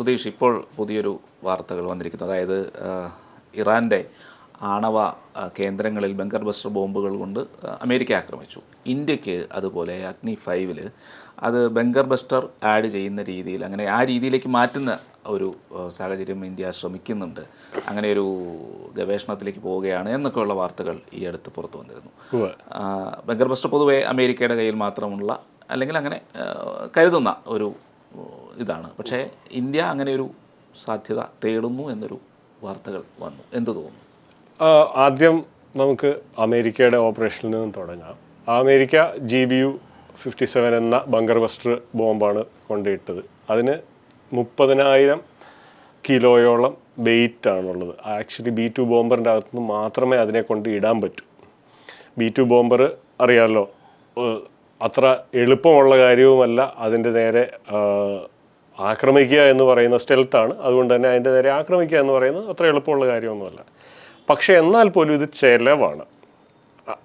സുധീഷ് ഇപ്പോൾ പുതിയൊരു വാർത്തകൾ വന്നിരിക്കുന്നു. അതായത് ഇറാന്റെ ആണവ കേന്ദ്രങ്ങളിൽ ബങ്കർ ബസ്റ്റർ ബോംബുകൾ കൊണ്ട് അമേരിക്ക ആക്രമിച്ചു. ഇന്ത്യയ്ക്ക് അതുപോലെ അഗ്നി ഫൈവിൽ അത് ബങ്കർ ബസ്റ്റർ ആഡ് ചെയ്യുന്ന രീതിയിൽ അങ്ങനെ ആ രീതിയിലേക്ക് മാറ്റുന്ന ഒരു സാഹചര്യം ഇന്ത്യ ശ്രമിക്കുന്നുണ്ട്. അങ്ങനെ ഒരു ഗവേഷണത്തിലേക്ക് പോവുകയാണ് എന്നൊക്കെയുള്ള വാർത്തകൾ ഈ അടുത്ത് പുറത്തു വന്നിരുന്നു. ബങ്കർ ബസ്റ്റർ പൊതുവേ അമേരിക്കയുടെ കയ്യിൽ മാത്രമുള്ള അല്ലെങ്കിൽ അങ്ങനെ കരുതുന്ന ഒരു ഇതാണ്. പക്ഷേ ഇന്ത്യ അങ്ങനെ ഒരു സാധ്യത തേടുന്നു എന്നൊരു വാർത്തകൾ വന്നു. എന്ത് തോന്നുന്നു? ആദ്യം നമുക്ക് അമേരിക്കയുടെ ഓപ്പറേഷനിൽ നിന്നും തുടങ്ങാം. America G B U fifty seven എന്ന ബങ്കർ ബസ്റ്റർ ബോംബാണ് കൊണ്ടിട്ടത് അതിന് മുപ്പതിനായിരം കിലോയോളം വെയിറ്റ് ആണുള്ളത്. ആക്ച്വലി ബി ടു ബോംബറിന്റെ അകത്തുനിന്ന് മാത്രമേ അതിനെ കൊണ്ട് ഇടാൻ പറ്റൂ. ബി ടു ബോംബർ അറിയാമല്ലോ അത്ര എളുപ്പമുള്ള കാര്യവുമല്ല. അതിന്റെ നേരെ ആക്രമിക്കുക എന്ന് പറയുന്ന സ്റ്റെൽത്താണ് അതുകൊണ്ട് തന്നെ അതിന്റെ നേരെ ആക്രമിക്കുക എന്ന് പറയുന്നത് അത്ര എളുപ്പമുള്ള കാര്യമൊന്നുമല്ല. പക്ഷേ എന്നാൽ പോലും ഇത് ചെലവാണ്.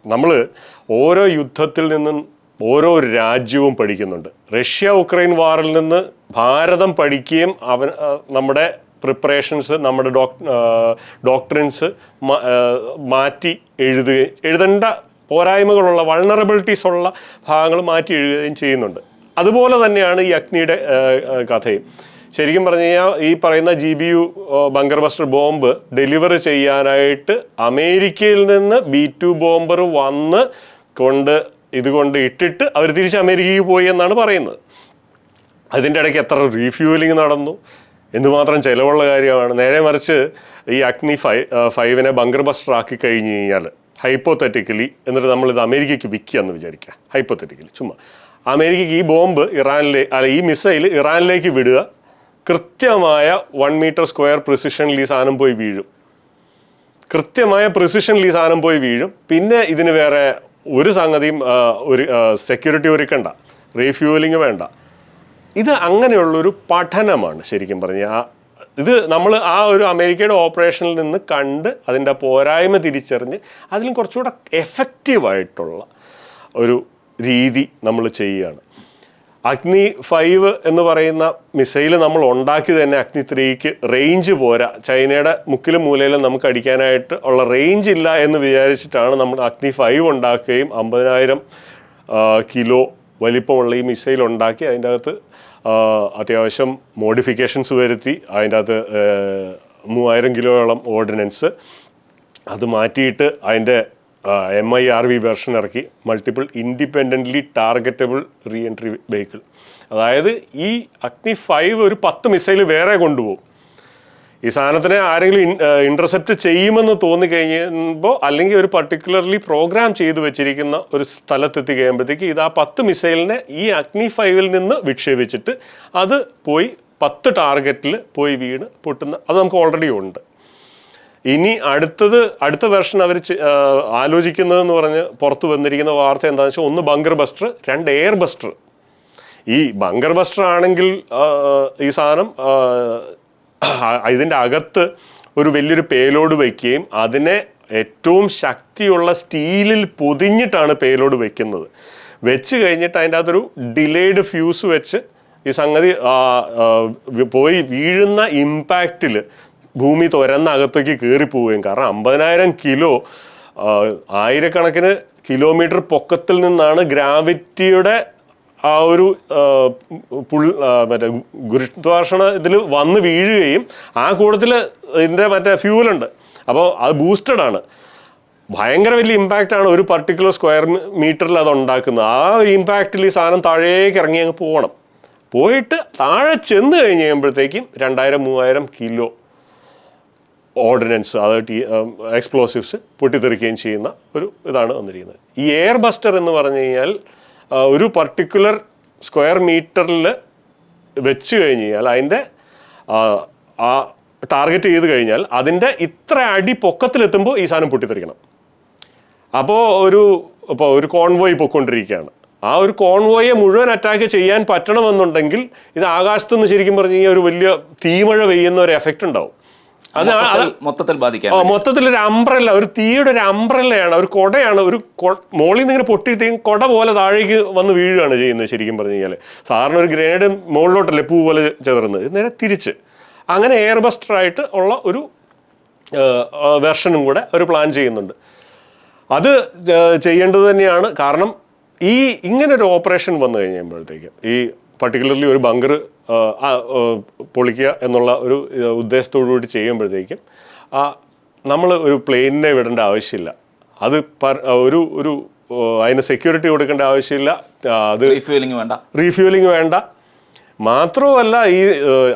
നമ്മൾ ഓരോ യുദ്ധത്തിൽ നിന്നും ഓരോ രാജ്യവും പഠിക്കുന്നുണ്ട്. റഷ്യ ഉക്രൈൻ വാറിൽ നിന്ന് ഭാരതം പഠിക്കുകയും അവൻ നമ്മുടെ പ്രിപ്പറേഷൻസ് നമ്മുടെ ഡോക് ഡോക്ടറിൻസ് മാറ്റി എഴുതുകയും എഴുതേണ്ട പോരായ്മകളുള്ള വൾണറബിലിറ്റീസ് ഉള്ള ഭാഗങ്ങൾ മാറ്റി എഴുതുകയും ചെയ്യുന്നുണ്ട്. അതുപോലെ തന്നെയാണ് ഈ അഗ്നിയുടെ കഥയും. ശരിക്കും പറഞ്ഞു കഴിഞ്ഞാൽ ഈ പറയുന്ന G B U bunker buster bomb deliver ചെയ്യാനായിട്ട് അമേരിക്കയിൽ നിന്ന് ബി ടു ബോംബർ വന്ന് കൊണ്ട് ഇതുകൊണ്ട് ഇട്ടിട്ട് അവർ തിരിച്ച് അമേരിക്കയ്ക്ക് പോയി എന്നാണ് പറയുന്നത്. അതിന്റെ ഇടയ്ക്ക് എത്ര റീഫ്യൂലിംഗ് നടന്നു. എന്തുമാത്രം ചിലവുള്ള കാര്യമാണ്. നേരെ മറിച്ച് ഈ അഗ്നി ഫൈ ഫൈവിനെ ബങ്കർ ബസ്റ്റർ ആക്കി കഴിഞ്ഞ് കഴിഞ്ഞാൽ ഹൈപ്പോത്തറ്റിക്കലി എന്നിട്ട് നമ്മളിത് അമേരിക്കയ്ക്ക് വിൽക്കുക എന്ന് വിചാരിക്കുക. ഹൈപ്പോത്തറ്റിക്കലി ചുമ്മാ. അമേരിക്കയ്ക്ക് ഈ ബോംബ് ഇറാനിലെ അല്ല ഈ മിസൈൽ ഇറാനിലേക്ക് വിടുക കൃത്യമായ വൺ മീറ്റർ സ്ക്വയർ പ്രിസിഷനിൽ ഈ സാധനം പോയി വീഴും. കൃത്യമായ പ്രിസിഷനിൽ ഈ സാധനം പോയി വീഴും. പിന്നെ ഇതിന് വേറെ ഒരു സംഗതിയും ഒരു സെക്യൂരിറ്റി ഒരുക്കണ്ട. റീഫ്യൂവലിംഗ് വേണ്ട. ഇത് അങ്ങനെയുള്ളൊരു പഠനമാണ് ശരിക്കും പറഞ്ഞു ആ ഇത് നമ്മൾ ആ ഒരു അമേരിക്കയുടെ ഓപ്പറേഷനിൽ നിന്ന് കണ്ട് അതിന്റെ പോരായ്മ തിരിച്ചറിഞ്ഞ് അതിലും കുറച്ചുകൂടെ എഫക്റ്റീവായിട്ടുള്ള ഒരു രീതി നമ്മൾ ചെയ്യുകയാണ്. അഗ്നി ഫൈവ് എന്ന് പറയുന്ന മിസൈൽ നമ്മൾ ഉണ്ടാക്കി തന്നെ അഗ്നി ത്രീക്ക് റേഞ്ച് പോരാ. ചൈനയുടെ മുക്കിലും മൂലയിലും നമുക്ക് അടിക്കാനായിട്ട് ഉള്ള റേഞ്ച് ഇല്ല എന്ന് വിചാരിച്ചിട്ടാണ് നമ്മൾ അഗ്നി ഫൈവ് ഉണ്ടാക്കുകയും അമ്പതിനായിരം കിലോ വലിപ്പമുള്ള ഈ മിസൈൽ ഉണ്ടാക്കി അതിന്റെ അകത്ത് അത്യാവശ്യം മോഡിഫിക്കേഷൻസ് വരുത്തി അതിന്റെ അകത്ത് മൂവായിരം കിലോയോളം ഓർഡിനൻസ് അത് മാറ്റിയിട്ട് അതിന്റെ M I R V version ഇറക്കി. Multiple independently targetable re entry vehicle അതായത് ഈ അഗ്നി ഫൈവ് ഒരു പത്ത് മിസൈൽ വേറെ കൊണ്ടുപോകും. ഈ സാധനത്തിനെ ആരെങ്കിലും ഇന്റർസെപ്റ്റ് ചെയ്യുമെന്ന് തോന്നിക്കഴിയുമ്പോൾ അല്ലെങ്കിൽ ഒരു പർട്ടിക്കുലർലി പ്രോഗ്രാം ചെയ്തു വെച്ചിരിക്കുന്ന ഒരു സ്ഥലത്തെത്തി കഴിയുമ്പോഴത്തേക്ക് ഇത് ആ പത്ത് മിസൈലിനെ ഈ അഗ്നി ഫൈവിൽ നിന്ന് വിക്ഷേപിച്ചിട്ട് അത് പോയി പത്ത് ടാർഗറ്റിൽ പോയി വീണ് പൊട്ടുന്ന അത് നമുക്ക് ഓൾറെഡി ഉണ്ട്. ഇനി അടുത്തത് അടുത്ത വെർഷൻ അവർ ആലോചിക്കുന്നതെന്ന് പറഞ്ഞ് പുറത്ത് വന്നിരിക്കുന്ന വാർത്ത എന്താണെന്ന് വെച്ചാൽ ഒന്ന് ബങ്കർ ബസ്റ്റർ രണ്ട് എയർ ബസ്റ്റർ. ഈ ബങ്കർ ബസ്റ്റർ ആണെങ്കിൽ ഈ സാധനം ഇതിന്റെ അകത്ത് ഒരു വലിയൊരു പേലോഡ് വയ്ക്കുകയും അതിനെ ഏറ്റവും ശക്തിയുള്ള സ്റ്റീലിൽ പൊതിഞ്ഞിട്ടാണ് പേലോഡ് വയ്ക്കുന്നത് വെച്ച് കഴിഞ്ഞിട്ട് അതിന്റെ അകത്തൊരു ഡിലേഡ് ഫ്യൂസ് വെച്ച് ഈ സംഗതി പോയി വീഴുന്ന ഇമ്പാക്റ്റിൽ ഭൂമി തുരന്ന അകത്തേക്ക് കയറി പോവുകയും കാരണം അമ്പതിനായിരം കിലോ ആയിരക്കണക്കിന് കിലോമീറ്റർ പൊക്കത്തിൽ നിന്നാണ് ഗ്രാവിറ്റിയുടെ ആ ഒരു പുൾ മറ്റേ ഗുരുത്വാകർഷണ ഇതിൽ വന്ന് വീഴുകയും ആ കൂട്ടത്തിൽ ഇതിന്റെ മറ്റേ ഫ്യൂലുണ്ട് അപ്പോൾ അത് ബൂസ്റ്റഡ് ആണ്. ഭയങ്കര വലിയ ഇമ്പാക്റ്റ് ആണ് ഒരു പർട്ടിക്കുലർ സ്ക്വയർ മീറ്ററിൽ അത് ഉണ്ടാക്കുന്നത്. ആ ഇമ്പാക്റ്റിൽ ഈ സാധനം താഴേക്ക് ഇറങ്ങി അങ്ങ് പോകണം. പോയിട്ട് താഴെ ചെന്ന് കഴിഞ്ഞ് കഴിയുമ്പോഴത്തേക്കും രണ്ടായിരം മൂവായിരം കിലോ ഓർഡിനൻസ് അതായത് എക്സ്പ്ലോസീവ്സ് പൊട്ടിത്തെറിക്കുകയും ചെയ്യുന്ന ഒരു ഇതാണ് വന്നിരിക്കുന്നത് ഈ എയർ ബസ്റ്റർ എന്ന് പറഞ്ഞു കഴിഞ്ഞാൽ ഒരു പർട്ടിക്കുലർ സ്ക്വയർ മീറ്ററിൽ വെച്ച് കഴിഞ്ഞ് കഴിഞ്ഞാൽ അതിന്റെ ആ ടാർഗറ്റ് ചെയ്ത് കഴിഞ്ഞാൽ അതിന്റെ ഇത്ര അടി പൊക്കത്തിലെത്തുമ്പോൾ ഈ സാധനം പൊട്ടിത്തെറിക്കണം. അപ്പോൾ ഒരു ഇപ്പോൾ ഒരു കോൺവോയ് പൊയ്ക്കൊണ്ടിരിക്കുകയാണ്. ആ ഒരു കോൺവോയെ മുഴുവൻ അറ്റാക്ക് ചെയ്യാൻ പറ്റണമെന്നുണ്ടെങ്കിൽ ഇത് ആകാശത്തുനിന്ന് ശരിക്കും പറഞ്ഞു കഴിഞ്ഞാൽ ഒരു വലിയ തീമഴ പെയ്യുന്ന ഒരു എഫക്റ്റ് ഉണ്ടാവും. അത് മൊത്തത്തിൽ മൊത്തത്തിൽ- മൊത്തത്തിൽ മൊത്തത്തിലൊരു അംബ്രല്ല ഒരു തീയുടെ ഒരു അംബ്രല്ലയാണ് ഒരു കൊടയാണ് ഒരു മോളിൽ നിന്ന് ഇങ്ങനെ പൊട്ടിയിട്ടേക്കും കൊട പോലെ താഴേക്ക് വന്ന് വീഴുകയാണ് ചെയ്യുന്നത് ശരിക്കും പറഞ്ഞു കഴിഞ്ഞാൽ സാധാരണ ഒരു ഗ്രനേഡ് മുകളിലോട്ടല്ലേ പൂ പോലെ ചെതറുന്നത്. നേരെ തിരിച്ച്. അങ്ങനെ എയർ ബസ്റ്ററായിട്ട് ഉള്ള ഒരു വെർഷനും കൂടെ അവർ പ്ലാൻ ചെയ്യുന്നുണ്ട്. അത് ചെയ്യേണ്ടത് തന്നെയാണ്. കാരണം ഈ ഇങ്ങനെ ഒരു ഓപ്പറേഷൻ വന്നു കഴിയുമ്പോഴത്തേക്കും ഈ പർട്ടിക്കുലർലി ഒരു ബങ്കർ പൊളിക്കുക എന്നുള്ള ഒരു ഉദ്ദേശത്തോടു കൂടി ചെയ്യുമ്പോഴത്തേക്കും നമ്മൾ ഒരു പ്ലെയിനിനെ വിടേണ്ട ആവശ്യമില്ല. അത് ഒരു ഒരു അതിന് സെക്യൂരിറ്റി കൊടുക്കേണ്ട ആവശ്യമില്ല. അത് റീഫ്യൂലിംഗ് വേണ്ട. റീഫ്യൂലിംഗ് വേണ്ട. മാത്രവുമല്ല ഈ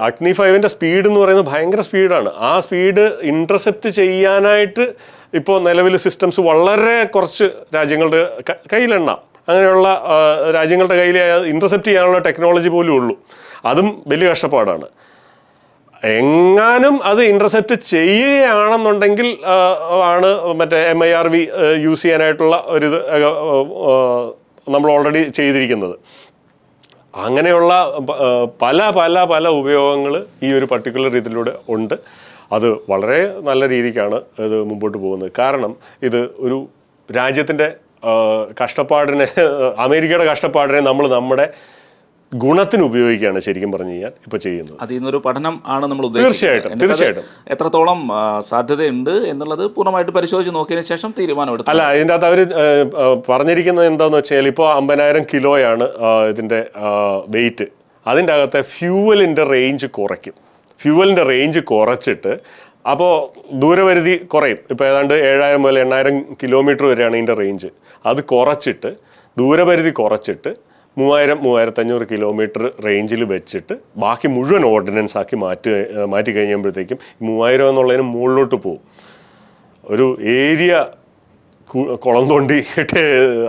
അഗ്നി ഫൈവിന്റെ സ്പീഡ് എന്ന് പറയുന്നത് ഭയങ്കര സ്പീഡാണ് ആ സ്പീഡ് ഇന്റർസെപ്റ്റ് ചെയ്യാനായിട്ട് ഇപ്പോൾ നിലവിൽ സിസ്റ്റംസ് വളരെ കുറച്ച് രാജ്യങ്ങളുടെ കയ്യിലെണ്ണാം. അങ്ങനെയുള്ള രാജ്യങ്ങളുടെ കയ്യിൽ ഇന്റർസെപ്റ്റ് ചെയ്യാനുള്ള ടെക്നോളജി പോലും ഉള്ളൂ അതും വലിയ കഷ്ടപ്പാടാണ്. എങ്ങാനും അത് ഇന്റർസെപ്റ്റ് ചെയ്യുകയാണെന്നുണ്ടെങ്കിൽ ആണ് മറ്റേ M I R V use ചെയ്യാനായിട്ടുള്ള ആ, നമ്മൾ ഓൾറെഡി ചെയ്തിരിക്കുന്നത്. അങ്ങനെയുള്ള പല പല പല ഉപയോഗങ്ങൾ ഈ ഒരു പർട്ടിക്കുലർ ഇതിലൂടെ ഉണ്ട്. അത് വളരെ നല്ല രീതിക്കാണ് ഇത് മുമ്പോട്ട് പോകുന്നത്. കാരണം ഇത് ഒരു രാജ്യത്തിന്റെ കഷ്ടപ്പാടിനെ അമേരിക്കയുടെ കഷ്ടപ്പാടിനെ നമ്മൾ നമ്മുടെ ഗുണത്തിന് ഉപയോഗിക്കുകയാണ് ശരിക്കും പറഞ്ഞു കഴിഞ്ഞാൽ ഇപ്പോൾ ചെയ്യുന്നത്. അതിൽ നിന്നൊരു പഠനം ആണ് നമ്മൾ തീർച്ചയായിട്ടും, തീർച്ചയായിട്ടും. എത്രത്തോളം സാധ്യതയുണ്ട് എന്നുള്ളത് പൂർണമായിട്ട് പരിശോധിച്ച് നോക്കിയതിന് ശേഷം തീരുമാനമെടുക്കും അല്ല അതിന്റെ അകത്ത് അവർ പറഞ്ഞിരിക്കുന്നത് എന്താന്ന് വെച്ചാൽ ഇപ്പോൾ അമ്പതിനായിരം കിലോയാണ് ഇതിന്റെ വെയിറ്റ് അതിന്റെ അകത്തെ ഫ്യൂവലിന്റെ റേഞ്ച് കുറയ്ക്കും. ഫ്യൂവലിന്റെ റേഞ്ച് കുറച്ചിട്ട് അപ്പോൾ ദൂരപരിധി കുറയും. ഇപ്പോൾ ഏതാണ്ട് ഏഴായിരം മുതൽ എണ്ണായിരം കിലോമീറ്റർ വരെയാണ് ഇതിന്റെ റേഞ്ച് അത് കുറച്ചിട്ട് ദൂരപരിധി കുറച്ചിട്ട് മൂവായിരം മൂവായിരത്തഞ്ഞൂറ് കിലോമീറ്റർ റേഞ്ചിൽ വെച്ചിട്ട് ബാക്കി മുഴുവൻ ഓർഡിനൻസ് ആക്കി മാറ്റി മാറ്റി കഴിയുമ്പോഴത്തേക്കും മൂവായിരം എന്നുള്ളതിന് മുകളിലോട്ട് പോകും ഒരു ഏരിയ കുളം തോണ്ടിയിട്ട്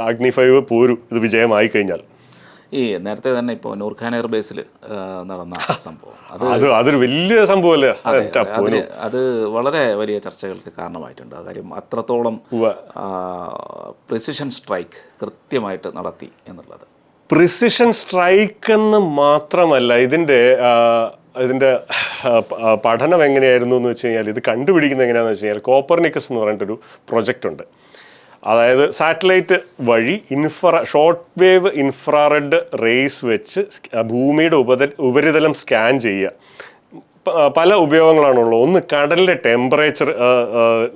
അഗ്നി ഫൈവ് പോരും ഇത് വിജയമായി കഴിഞ്ഞാൽ. ഈ നേരത്തെ തന്നെ ഇപ്പോൾ നൂർഖാൻ എയർബേസിൽ നടന്ന സംഭവം. അത് അത് അതൊരു വലിയ സംഭവമല്ലേ അതെ, വളരെ വലിയ ചർച്ചകൾക്ക് കാരണമായിട്ടുണ്ട്. ആ കാര്യം അത്രത്തോളം. പ്രിസിഷൻ സ്ട്രൈക്ക് കൃത്യമായിട്ട് നടത്തി എന്നുള്ളത്. പ്രിസിഷൻ സ്ട്രൈക്ക് എന്ന് മാത്രമല്ല ഇതിന്റെ ഇതിന്റെ പഠനം എങ്ങനെയായിരുന്നു എന്ന് വെച്ച് കഴിഞ്ഞാൽ ഇത് കണ്ടുപിടിക്കുന്നത് എങ്ങനെയാണെന്ന് വെച്ച് കഴിഞ്ഞാൽ കോപ്പർനിക്കസ് എന്ന് പറഞ്ഞിട്ടൊരു പ്രൊജക്റ്റ് ഉണ്ട്. അതായത് സാറ്റലൈറ്റ് വഴി infra short wave infrared rays വെച്ച് ഭൂമിയുടെ ഉപത ഉപരിതലം സ്കാൻ ചെയ്യുക. പല ഉപയോഗങ്ങളാണുള്ളത്. ഒന്ന് കടലിലെ ടെമ്പറേച്ചർ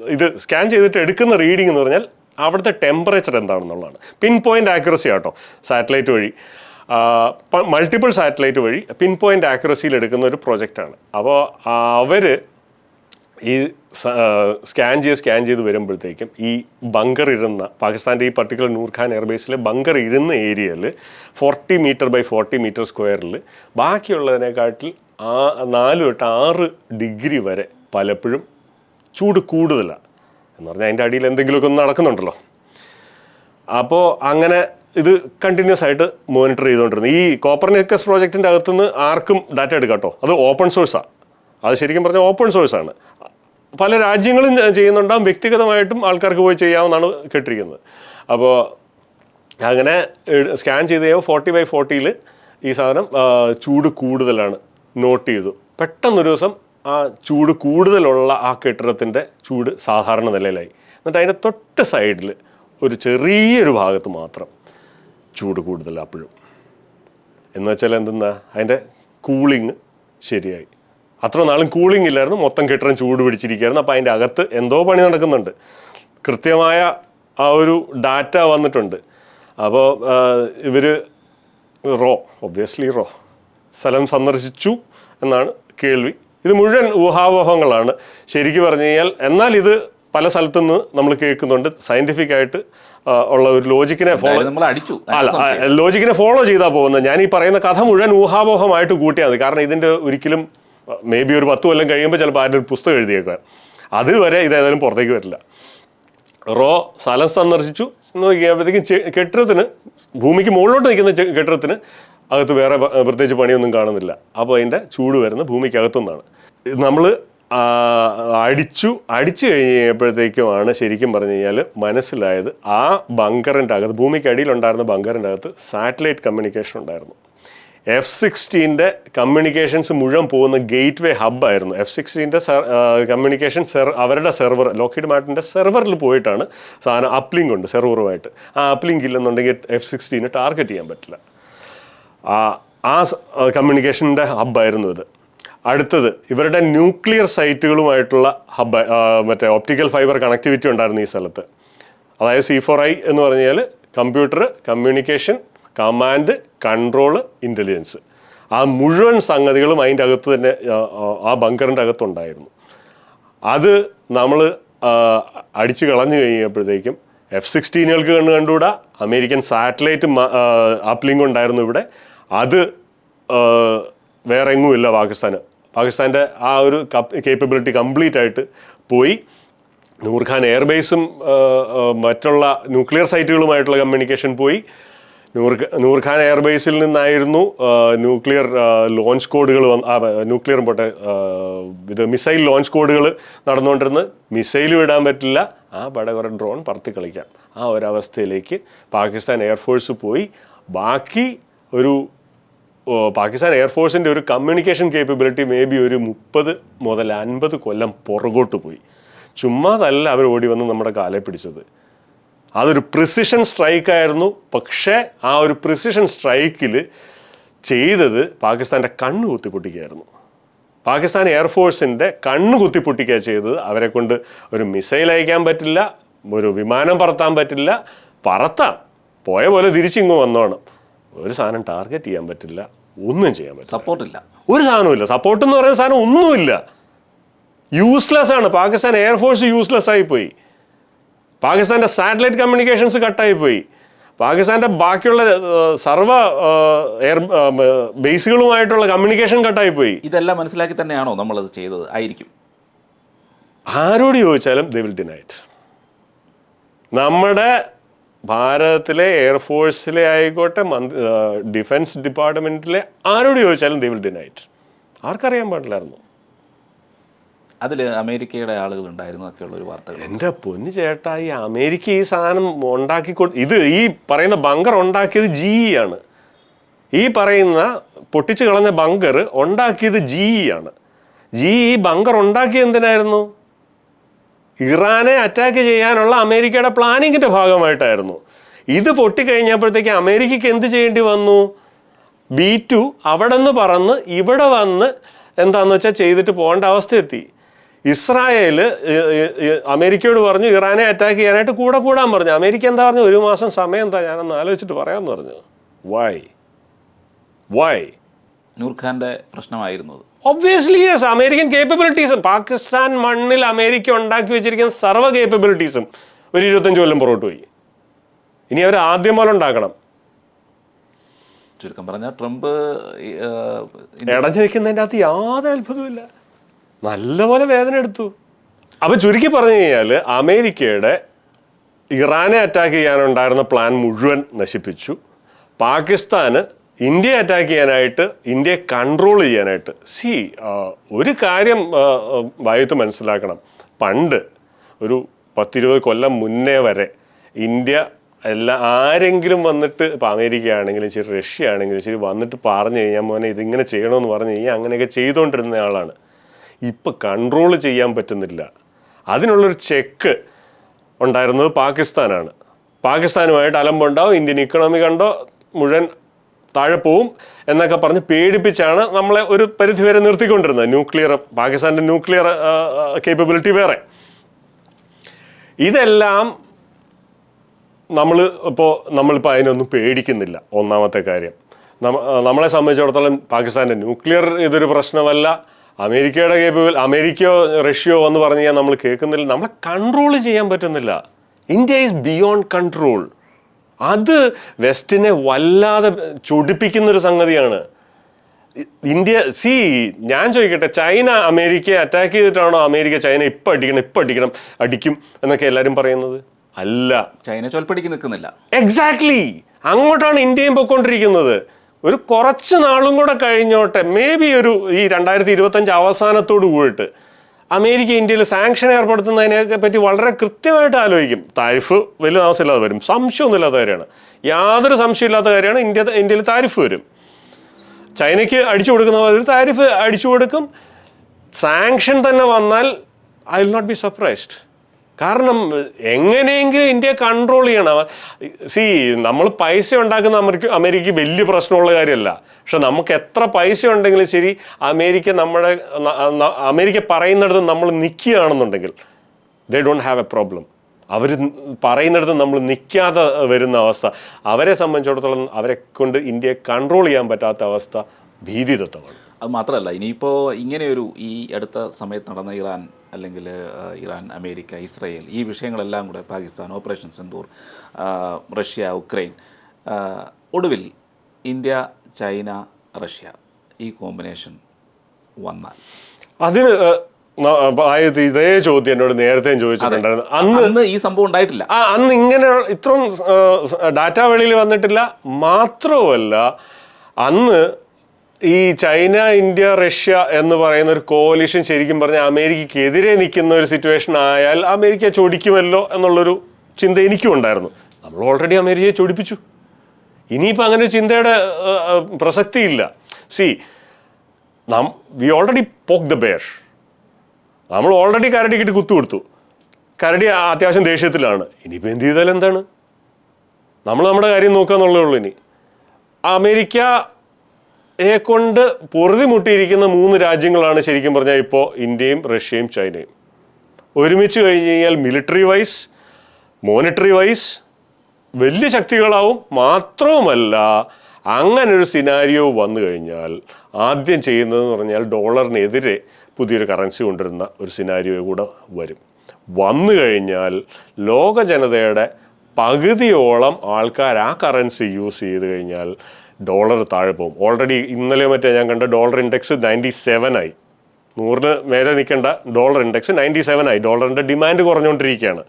ഇത് സ്കാൻ ചെയ്തിട്ട് എടുക്കുന്ന റീഡിംഗ് എന്ന് പറഞ്ഞാൽ അവിടുത്തെ ടെമ്പറേച്ചർ എന്താണെന്നുള്ളതാണ്. പിൻ പോയിന്റ് ആക്യുറസി ആട്ടോ സാറ്റലൈറ്റ് വഴി. മൾട്ടിപ്പിൾ സാറ്റലൈറ്റ് വഴി പിൻ പോയിന്റ് ആക്യുറസിയിൽ എടുക്കുന്ന ഒരു പ്രൊജക്റ്റാണ് അപ്പോൾ അവർ ഈ സ്കാൻ ചെയ്ത് സ്കാൻ ചെയ്ത് വരുമ്പോഴത്തേക്കും ഈ ബങ്കർ ഇരുന്ന പാകിസ്ഥാന്റെ ഈ പർട്ടിക്കുലർ നൂർഖാൻ എയർബേസിലെ ബങ്കർ ഇരുന്ന ഏരിയയിൽ forty metre by forty metre സ്ക്വയറിൽ ബാക്കിയുള്ളതിനെക്കാട്ടിൽ ആ നാല് തൊട്ട് ആറ് ഡിഗ്രി വരെ പലപ്പോഴും ചൂട് കൂടുതലാണ് എന്ന് പറഞ്ഞാൽ അതിന്റെ അടിയിൽ എന്തെങ്കിലുമൊക്കെ ഒന്ന് നടക്കുന്നുണ്ടല്ലോ. അപ്പോൾ അങ്ങനെ ഇത് കണ്ടിന്യൂസ് ആയിട്ട് മോണിറ്റർ ചെയ്തുകൊണ്ടിരുന്നു. ഈ കോപ്പർനിക്കസ് പ്രോജക്റ്റിന്റെ അകത്തുനിന്ന് ആർക്കും ഡാറ്റ എടുക്കാം കേട്ടോ അത് ഓപ്പൺ സോഴ്സാണ് അത് ശരിക്കും പറഞ്ഞാൽ ഓപ്പൺ സോഴ്സാണ് പല രാജ്യങ്ങളും ചെയ്യുന്നുണ്ടാവും. വ്യക്തിഗതമായിട്ടും ആൾക്കാർക്ക് പോയി ചെയ്യാമെന്നാണ് കേട്ടിരിക്കുന്നത്. അപ്പോൾ അങ്ങനെ സ്കാൻ ചെയ്ത് കഴിയുമ്പോൾ ഫോർട്ടി ബൈ ഫോർട്ടിയിൽ ഈ സാധനം ചൂട് കൂടുതലാണ്. നോട്ട് ചെയ്തു. പെട്ടെന്നൊരു ദിവസം ആ ചൂട് കൂടുതലുള്ള ആ കെട്ടിടത്തിന്റെ ചൂട് സാധാരണ നിലയിലായി. എന്നിട്ട് അതിന്റെ തൊട്ട് സൈഡിൽ ഒരു ചെറിയൊരു ഭാഗത്ത് മാത്രം ചൂട് കൂടുതൽ അപ്പോഴും എന്ന് വെച്ചാൽ എന്തെന്നാ? അതിന്റെ കൂളിങ് ശരിയായി. അത്ര നാളും കൂളിംഗ് ഇല്ലായിരുന്നു മൊത്തം കെട്ടിടം ചൂട് പിടിച്ചിരിക്കുകയായിരുന്നു. അപ്പോൾ അതിന്റെ അകത്ത് എന്തോ പണി നടക്കുന്നുണ്ട്. കൃത്യമായ ആ ഒരു ഡാറ്റ വന്നിട്ടുണ്ട്. അപ്പോൾ ഇവർ റോ ഒബ്വിയസ്ലി റോ സ്ഥലം സന്ദർശിച്ചു എന്നാണ് കേൾവി. ഇത് മുഴുവൻ ഊഹാവോഹങ്ങളാണ് ശരിക്കും പറഞ്ഞു കഴിഞ്ഞാൽ എന്നാൽ ഇത് പല സ്ഥലത്തു നിന്ന് നമ്മൾ കേൾക്കുന്നുണ്ട്. സയന്റിഫിക് ആയിട്ട് ഉള്ള ഒരു ലോജിക്കിനെ ഫോളോ നമ്മൾ അടിച്ചു. അല്ല ലോജിക്കിനെ ഫോളോ ചെയ്താൽ പോകുന്നത്. ഞാൻ ഈ പറയുന്ന കഥ മുഴുവൻ ഊഹാപോഹമായിട്ട് കൂട്ടിയാൽ മതി. കാരണം ഇതിന്റെ ഒരിക്കലും മേ ബി ഒരു പത്ത് കൊല്ലം കഴിയുമ്പോൾ ചിലപ്പോൾ ആരുടെ ഒരു പുസ്തകം എഴുതിയേക്കാം. അതുവരെ ഇതേതായാലും പുറത്തേക്ക് വരില്ല. റോ സ്ഥലം സന്ദർശിച്ചു. നോക്കിയപ്പോഴത്തേക്കും കെട്ടിടത്തിന് ഭൂമിക്ക് മുകളിലോട്ട് നിൽക്കുന്ന കെട്ടിടത്തിന് അകത്ത് വേറെ പ്രത്യേകിച്ച് പണിയൊന്നും കാണുന്നില്ല. അപ്പോൾ അതിന്റെ ചൂട് വരുന്ന ഭൂമിക്കകത്തുനിന്നാണ്. നമ്മൾ അടിച്ചു അടിച്ചു കഴിഞ്ഞപ്പോഴത്തേക്കുമാണ് ശരിക്കും പറഞ്ഞു കഴിഞ്ഞാൽ മനസ്സിലായത് ആ ബങ്കറിന്റെ അകത്ത് ഭൂമിക്ക് അടിയിലുണ്ടായിരുന്ന ബങ്കറിന്റെ അകത്ത് സാറ്റലൈറ്റ് കമ്മ്യൂണിക്കേഷൻ ഉണ്ടായിരുന്നു. എഫ് സിക്സ്റ്റീന്റെ കമ്മ്യൂണിക്കേഷൻസ് മുഴുവൻ പോകുന്ന ഗേറ്റ് വേ ഹബ്ബായിരുന്നു എഫ് സിക്സ്റ്റീന്റെ കമ്മ്യൂണിക്കേഷൻ സെർ അവരുടെ സെർവർ ലോക്കിഡ് മാർട്ടിന്റെ സെർവറിൽ പോയിട്ടാണ് സാധനം അപ്ലിങ്ക് ഉണ്ട് സെർവറുമായിട്ട്. ആ അപ്ലിങ്ക് ഇല്ലെന്നുണ്ടെങ്കിൽ എഫ് സിക്സ്റ്റീന് ടാർഗറ്റ് ചെയ്യാൻ പറ്റില്ല. ആ കമ്മ്യൂണിക്കേഷന്റെ ഹബ്ബായിരുന്നു ഇത്. അടുത്തത് ഇവരുടെ ന്യൂക്ലിയർ സൈറ്റുകളുമായിട്ടുള്ള ഹബ്ബ് മറ്റേ ഓപ്റ്റിക്കൽ ഫൈബർ കണക്ടിവിറ്റി ഉണ്ടായിരുന്നു ഈ സ്ഥലത്ത്. അതായത് സി ഫോർ ഐ എന്ന് പറഞ്ഞാൽ computer communication command control intelligence ആ മുഴുവൻ സംഗതികളും അതിന്റെ അകത്ത് തന്നെ ആ ബങ്കറിന്റെ അകത്തുണ്ടായിരുന്നു. അത് നമ്മൾ അടിച്ചു കളഞ്ഞു കഴിഞ്ഞപ്പോഴത്തേക്കും എഫ് സിക്സ്റ്റീനുകൾക്ക് കണ്ടു കണ്ടുകൂടാ അമേരിക്കൻ സാറ്റലൈറ്റ് അപ്ലിങ്ക് ഉണ്ടായിരുന്നു ഇവിടെ. അത് വേറെ എങ്ങുമില്ല പാകിസ്ഥാന്. പാകിസ്ഥാന്റെ ആ ഒരു കേപ്പബിലിറ്റി കംപ്ലീറ്റ് ആയിട്ട് പോയി. നൂർഖാൻ എയർബേസും മറ്റുള്ള ന്യൂക്ലിയർ സൈറ്റുകളുമായിട്ടുള്ള കമ്മ്യൂണിക്കേഷൻ പോയി. നൂർ നൂർഖാൻ എയർബേസിൽ നിന്നായിരുന്നു ന്യൂക്ലിയർ ലോഞ്ച് കോഡുകൾ ന്യൂക്ലിയർ പോട്ടെ ഇത് മിസൈൽ ലോഞ്ച് കോഡുകൾ നടന്നുകൊണ്ടിരുന്ന് മിസൈൽ ഇടാൻ പറ്റില്ല. ആ പട കുറേ ഡ്രോൺ പറത്തി കളിക്കാം. ആ ഒരവസ്ഥയിലേക്ക് പാകിസ്ഥാൻ എയർഫോഴ്സ് പോയി. ബാക്കി ഒരു പാകിസ്ഥാൻ എയർഫോഴ്സിന്റെ ഒരു കമ്മ്യൂണിക്കേഷൻ കേപ്പബിലിറ്റി മേ ബി ഒരു മുപ്പത് മുതൽ അൻപത് കൊല്ലം പുറകോട്ട് പോയി. ചുമ്മാതല്ല അവർ ഓടി വന്ന് നമ്മുടെ കാലെ പിടിച്ചത്. അതൊരു പ്രിസിഷൻ സ്ട്രൈക്കായിരുന്നു പക്ഷേ ആ ഒരു പ്രിസിഷൻ സ്ട്രൈക്കിൽ ചെയ്തത് പാകിസ്ഥാന്റെ കണ്ണ് കുത്തിപ്പൊട്ടിക്കുകയായിരുന്നു. പാകിസ്ഥാൻ എയർഫോഴ്സിന്റെ കണ്ണ് കുത്തിപ്പൊട്ടിക്കുക ചെയ്തത്. അവരെ കൊണ്ട് ഒരു മിസൈൽ അയക്കാൻ പറ്റില്ല ഒരു വിമാനം പറത്താൻ പറ്റില്ല. പറത്താം. പോയ പോലെ തിരിച്ചിങ്ങ് വന്നോണം. ഒരു സാധനം ടാർഗറ്റ് ചെയ്യാൻ പറ്റില്ല ഒന്നും ചെയ്യാൻ പറ്റില്ല. സപ്പോർട്ടില്ല ഒരു സാധനമില്ല സപ്പോർട്ട് എന്ന് പറയുന്ന സാധനം ഒന്നുമില്ല. യൂസ്ലെസ് ആണ്. പാകിസ്ഥാൻ എയർഫോഴ്സ് യൂസ്ലെസ് ആയിപ്പോയി. പോയി പാകിസ്ഥാന്റെ സാറ്റലൈറ്റ് കമ്മ്യൂണിക്കേഷൻസ് കട്ടായി പോയി പാകിസ്ഥാന്റെ ബാക്കിയുള്ള സർവ എയർ ബേസുകളുമായിട്ടുള്ള കമ്മ്യൂണിക്കേഷൻ കട്ടായി പോയി ഇതെല്ലാം മനസ്സിലാക്കി തന്നെയാണോ നമ്മളത് ചെയ്തത്? ആയിരിക്കും. ആരോട് ചോദിച്ചാലും ദേ വിൽ ഡിനൈറ്റ് നമ്മുടെ ഭാരതത്തിലെ എയർഫോഴ്സിലെ ആയിക്കോട്ടെ മന്ത്രി ഡിഫൻസ് ഡിപ്പാർട്ട്മെന്റിലെ ആരോട് ചോദിച്ചാലും ദേ വിൽ ഡിനൈറ്റ് ആർക്കറിയാൻ പാടില്ലായിരുന്നു. അതിൽ അമേരിക്കയുടെ ആളുകൾ ഉണ്ടായിരുന്നു ഒക്കെയുള്ള ഒരു വാർത്തകൾ. എന്റെ പൊന്നു ചേട്ടാ ഈ അമേരിക്ക ഈ സാധനം ഉണ്ടാക്കി ഇത് ഈ പറയുന്ന ബങ്കർ ഉണ്ടാക്കിയത് ജി ആണ്. ഈ പറയുന്ന പൊട്ടിച്ചു കളഞ്ഞ ബങ്കർ ഉണ്ടാക്കിയത് ജി ആണ്. ജി ഈ ബങ്കർ ഉണ്ടാക്കിയത് എന്തിനായിരുന്നു? ഇറാനെ അറ്റാക്ക് ചെയ്യാനുള്ള അമേരിക്കയുടെ പ്ലാനിങ്ങിന്റെ ഭാഗമായിട്ടായിരുന്നു. ഇത് പൊട്ടിക്കഴിഞ്ഞപ്പോഴത്തേക്ക് അമേരിക്കയ്ക്ക് എന്ത് ചെയ്യേണ്ടി വന്നു? ബി ടു അവിടെ നിന്ന് പറന്ന് ഇവിടെ വന്ന് എന്താന്ന് വെച്ചാൽ ചെയ്തിട്ട് പോകേണ്ട അവസ്ഥ എത്തി ഇസ്രായേൽ അമേരിക്കയോട് പറഞ്ഞു ഇറാനെ അറ്റാക്ക് ചെയ്യാനായിട്ട് കൂടെ കൂടാൻ പറഞ്ഞു. അമേരിക്ക എന്താ പറഞ്ഞു? ഒരു മാസം സമയം എന്താ? ഞാനൊന്ന് ആലോചിച്ചിട്ട് പറയാമെന്ന് പറഞ്ഞു. വൈ വൈ നൂർഖാന്റെ പ്രശ്നമായിരുന്നു അത്. ഒബ്വിയസ്ലി യെസ് അമേരിക്കൻ കേപ്പബിലിറ്റീസും പാകിസ്ഥാൻ മണ്ണിൽ അമേരിക്ക ഉണ്ടാക്കി വെച്ചിരിക്കുന്ന സർവ കേപ്പബിലിറ്റീസും ഒരു ഇരുപത്തഞ്ച് കൊല്ലം പുറകോട്ട് പോയി. ഇനി അവർ ആദ്യം പോലെ ഉണ്ടാക്കണം. ചുരുക്കം പറഞ്ഞാൽ ട്രംപ് ഈ, ആ, ഇന്ത്യ- ഇടഞ്ഞു നിൽക്കുന്നതിന്റെ അകത്ത് യാതൊരു അത്ഭുതവുമില്ല നല്ലപോലെ വേദന എടുത്തു. അപ്പൊ ചുരുക്കി പറഞ്ഞു കഴിഞ്ഞാൽ അമേരിക്കയുടെ ഇറാനെ അറ്റാക്ക് ചെയ്യാനുണ്ടായിരുന്ന പ്ലാൻ മുഴുവൻ നശിപ്പിച്ചു. പാകിസ്ഥാന് ഇന്ത്യയെ അറ്റാക്ക് ചെയ്യാനായിട്ട് ഇന്ത്യയെ കൺട്രോൾ ചെയ്യാനായിട്ട്. സി ഒരു കാര്യം വായുത്ത് മനസ്സിലാക്കണം. പണ്ട് ഒരു പത്തിരുപത് കൊല്ലം മുന്നേ വരെ ഇന്ത്യ എല്ലാ ആരെങ്കിലും വന്നിട്ട് ഇപ്പം അമേരിക്ക ആണെങ്കിലും ശരി റഷ്യ ആണെങ്കിലും ശരി വന്നിട്ട് പറഞ്ഞു കഴിഞ്ഞാൽ മോനെ ഇതിങ്ങനെ ചെയ്യണമെന്ന് പറഞ്ഞു കഴിഞ്ഞാൽ അങ്ങനെയൊക്കെ ചെയ്തുകൊണ്ടിരുന്ന ആളാണ്. ഇപ്പം കൺട്രോൾ ചെയ്യാൻ പറ്റുന്നില്ല. അതിനുള്ളൊരു ചെക്ക് ഉണ്ടായിരുന്നത് പാകിസ്ഥാനാണ്. പാകിസ്ഥാനുമായിട്ട് അലമ്പുണ്ടാവും ഇന്ത്യൻ ഇക്കണോമി കണ്ടോ മുഴുവൻ താഴെ പോവും എന്നൊക്കെ പറഞ്ഞ് പേടിപ്പിച്ചാണ് നമ്മളെ ഒരു പരിധിവരെ നിർത്തിക്കൊണ്ടിരുന്നത്. ന്യൂക്ലിയർ പാകിസ്ഥാന്റെ ന്യൂക്ലിയർ കേപ്പബിലിറ്റി വേറെ. ഇതെല്ലാം നമ്മൾ ഇപ്പോൾ നമ്മളിപ്പോൾ അതിനൊന്നും പേടിക്കുന്നില്ല. ഒന്നാമത്തെ കാര്യം. നമ്മളെ സംബന്ധിച്ചിടത്തോളം പാകിസ്ഥാന്റെ ന്യൂക്ലിയർ ഇതൊരു പ്രശ്നമല്ല. അമേരിക്കയുടെ കേപ്പബിൾ അമേരിക്കയോ റഷ്യയോ എന്ന് പറഞ്ഞു കഴിഞ്ഞാൽ നമ്മൾ കേൾക്കുന്നില്ല. നമ്മളെ കൺട്രോൾ ചെയ്യാൻ പറ്റുന്നില്ല. ഇന്ത്യ ഈസ് ബിയോണ്ട് കൺട്രോൾ അത് വെസ്റ്റിനെ വല്ലാതെ ചൊടിപ്പിക്കുന്ന ഒരു സംഗതിയാണ്. ഇന്ത്യ സി ഞാൻ ചോദിക്കട്ടെ ചൈന അമേരിക്കയെ അറ്റാക്ക് ചെയ്തിട്ടാണോ അമേരിക്ക ചൈന ഇപ്പം അടിക്കണം ഇപ്പം അടിക്കണം അടിക്കും എന്നൊക്കെ എല്ലാവരും പറയുന്നത്? അല്ല. ചൈന ചൊൽപ്പടിക്ക് നിൽക്കുന്നില്ല. എക്സാക്ട്ലി അങ്ങോട്ടാണ് ഇന്ത്യയും പൊയ്ക്കൊണ്ടിരിക്കുന്നത്. ഒരു കുറച്ച് നാളും കൂടെ കഴിഞ്ഞോട്ടെ മേ ബി ഒരു ഈ രണ്ടായിരത്തി ഇരുപത്തഞ്ച് അവസാനത്തോട് കൂടിയിട്ട്. അമേരിക്ക ഇന്ത്യയിൽ സാങ്ഷൻ ഏർപ്പെടുത്തുന്നതിനെ പറ്റി വളരെ കൃത്യമായിട്ട് ആലോചിക്കും. താരിഫ് വലിയ താമസമില്ലാതെ വരും. സംശയമൊന്നുമില്ലാത്ത കാര്യമാണ്. യാതൊരു സംശയമില്ലാത്ത കാര്യമാണ് ഇന്ത്യ ഇന്ത്യയിൽ താരിഫ് വരും. ചൈനയ്ക്ക് അടിച്ചു കൊടുക്കുന്ന പോലെ താരിഫ് അടിച്ചു കൊടുക്കും. സാങ്ഷൻ തന്നെ വന്നാൽ I will not be surprised. കാരണം എങ്ങനെയെങ്കിലും ഇന്ത്യ കൺട്രോൾ ചെയ്യണം. സി നമ്മൾ പൈസ ഉണ്ടാക്കുന്ന അമേരിക്ക അമേരിക്ക വലിയ പ്രശ്നമുള്ള കാര്യമല്ല. പക്ഷെ നമുക്ക് എത്ര പൈസ ഉണ്ടെങ്കിലും ശരി അമേരിക്ക നമ്മുടെ അമേരിക്ക പറയുന്നിടത്ത് നമ്മൾ നിൽക്കുകയാണെന്നുണ്ടെങ്കിൽ they don't have a problem അവർ പറയുന്നിടത്ത് നമ്മൾ നിൽക്കാതെ വരുന്ന അവസ്ഥ. അവരെ സംബന്ധിച്ചിടത്തോളം അവരെ കൊണ്ട് ഇന്ത്യയെ കൺട്രോൾ ചെയ്യാൻ പറ്റാത്ത അവസ്ഥ ഭീതിദത്തമാണ് അത് മാത്രമല്ല ഇനിയിപ്പോൾ ഇങ്ങനെയൊരു ഈ അടുത്ത സമയത്ത് നടന്ന ഇറാൻ അല്ലെങ്കിൽ ഇറാൻ അമേരിക്ക ഇസ്രയേൽ ഈ വിഷയങ്ങളെല്ലാം കൂടെ Pakistan operation Sindoor Russia Ukraine ഒടുവിൽ ഇന്ത്യ ചൈന റഷ്യ ഈ കോമ്പിനേഷൻ വന്നാൽ. അതിന് ഇതേ ചോദ്യം എന്നോട് നേരത്തെയും ചോദിച്ചിട്ടുണ്ടായിരുന്നു. അന്ന് അന്ന് ഈ സംഭവം ഉണ്ടായിട്ടില്ല. ആ അന്ന് ഇങ്ങനെ ഇത്രയും ഡാറ്റ വെളിയിൽ വന്നിട്ടില്ല. മാത്രവുമല്ല അന്ന് ഈ ചൈന ഇന്ത്യ റഷ്യ എന്ന് പറയുന്ന ഒരു കോലിഷൻ ശരിക്കും പറഞ്ഞാൽ അമേരിക്കയ്ക്കെതിരെ നിൽക്കുന്ന ഒരു സിറ്റുവേഷൻ ആയാൽ അമേരിക്ക ചൊടിക്കുമല്ലോ എന്നുള്ളൊരു ചിന്ത എനിക്കും ഉണ്ടായിരുന്നു. നമ്മൾ ഓൾറെഡി അമേരിക്കയെ ചൊടിപ്പിച്ചു. ഇനിയിപ്പോൾ അങ്ങനെ ചിന്തയുടെ പ്രസക്തിയില്ല. സി നാം we already poke the bear നമ്മൾ ഓൾറെഡി കരടിക്കിട്ട് കുത്തു കൊടുത്തു. കരടി അത്യാവശ്യം ദേഷ്യത്തിലാണ്. ഇനിയിപ്പോൾ എന്ത് ചെയ്താലും എന്താണ്? നമ്മൾ നമ്മുടെ കാര്യം നോക്കുക എന്നുള്ളേ ഉള്ളൂ ഇനി. അമേരിക്കയെ കൊണ്ട് പൊറുതി മുട്ടിയിരിക്കുന്ന മൂന്ന് രാജ്യങ്ങളാണ് ശരിക്കും പറഞ്ഞാൽ ഇപ്പോൾ ഇന്ത്യയും റഷ്യയും ചൈനയും. ഒരുമിച്ച് കഴിഞ്ഞ് കഴിഞ്ഞാൽ മിലിറ്ററി വൈസ് മോണിറ്ററി വൈസ് വലിയ ശക്തികളാവും. മാത്രവുമല്ല അങ്ങനെ ഒരു സിനാരിയോ വന്നു കഴിഞ്ഞാൽ ആദ്യം ചെയ്യുന്നതെന്ന് പറഞ്ഞാൽ ഡോളറിനെതിരെ പുതിയൊരു കറൻസി കൊണ്ടുവരുന്ന ഒരു സിനാരിയോ കൂടെ വരും. വന്നു കഴിഞ്ഞാൽ ലോക ജനതയുടെ പകുതിയോളം ആൾക്കാർ ആ കറൻസി യൂസ് ചെയ്ത് കഴിഞ്ഞാൽ ഡോളർ താഴെ പോകും. ഓൾറെഡി ഇന്നലെ മറ്റേ ഞാൻ കണ്ട ഡോളർ ഇൻഡെക്സ് നയന്റി സെവൻ ആയി. നൂറിന് മേലെ നിൽക്കേണ്ട ഡോളർ ഇൻഡെക്സ് നയന്റി സെവൻ ആയി. ഡോളറിന്റെ ഡിമാൻഡ് കുറഞ്ഞുകൊണ്ടിരിക്കുകയാണ്.